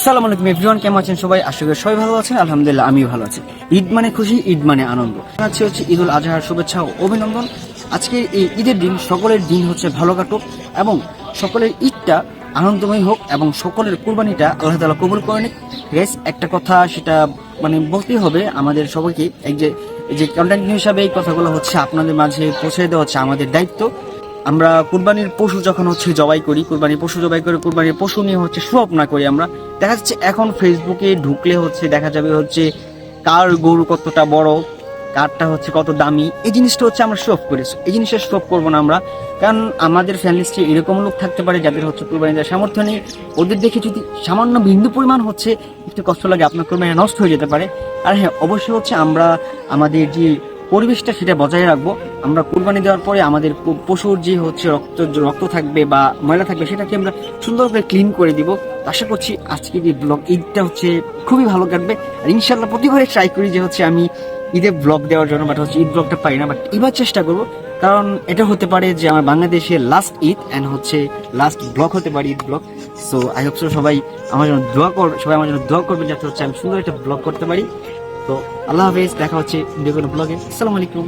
আসসালামু আলাইকুম এভরিওয়ান, কেমন আছেন সবাই? আশা করি সবাই ভালো আছেন, আলহামদুলিল্লাহ, আমিও ভালো আছি। ঈদ মানে খুশি, ঈদ মানে আনন্দ। আছে হচ্ছে ঈদ উল আজহার শুভেচ্ছা ও অভিনন্দন। আজকে এই ঈদের দিন, সকলের দিন হচ্ছে ভালো কাটুক এবং সকলের ঈদটা আনন্দময় হোক এবং সকলের কুরবানিটা আল্লাহ তালা কবুল করে নিক। গ্যাস একটা কথা, সেটা মানে বলতেই হবে আমাদের সবাইকে এক যে যে কন্টেন্ট হিসাবে এই কথাগুলো হচ্ছে আপনাদের মাঝে পৌঁছে দেওয়া হচ্ছে আমাদের দায়িত্ব। আমরা কুরবানির পশু যখন হচ্ছে জবাই করি, কুরবানির পশু জবাই করে, কুরবানির পশু নিয়ে হচ্ছে না করি আমরা। দেখা যাচ্ছে এখন ফেসবুকে ঢুকলে হচ্ছে দেখা যাবে হচ্ছে কার গরু কতটা বড়, কারটা হচ্ছে কত দামি, এই জিনিসটা হচ্ছে আমরা শো করি। এই জিনিসটা শো করব না আমরা। কারণ আমাদের ফ্যামিলিস্টে এরকম লোক থাকতে পারে যাদের হচ্ছে কুরবানি দেওয়ার সামর্থ্য নেই। ওদের দেখে যদি সামান্য বিন্দু পরিমাণ হচ্ছে একটু কষ্ট লাগে, আপনার কুরবানি নষ্ট হয়ে যেতে পারে। আর হ্যাঁ অবশ্যই হচ্ছে আমরা আমাদের যে পরিবেশটা সেটা বজায় রাখব। আমরা কুরবানি দেওয়ার পরে আমাদের পশুর যে হচ্ছে রক্ত রক্ত থাকবে বা ময়লা থাকবে, সেটাকে আমরা সুন্দর করে ক্লিন করে দিব। আশা করছি আজকে যে ব্লগ ঈদটা হচ্ছে খুবই ভালো কাটবে। আর ইনশাল্লাহ প্রতিবারে ট্রাই করি যে হচ্ছে আমি ঈদে ব্লগ দেওয়ার জন্য বাট হচ্ছে ঈদ ব্লগটা পাই না বাট এবার চেষ্টা করব। কারণ এটা হতে পারে যে আমার বাংলাদেশে লাস্ট ঈদ অ্যান্ড হচ্ছে লাস্ট ব্লগ হতে পারে Eid blog so I hope সবাই আমার জন্য দোয়া কর, সবাই আমার জন্য দোয়া করবে যাতে হচ্ছে আমি সুন্দর একটা ব্লগ করতে পারি। তো, আল্লাহ হাফেজ, দেখা হচ্ছে ভিডিও কোনো ব্লগে আসসালামু আলাইকুম।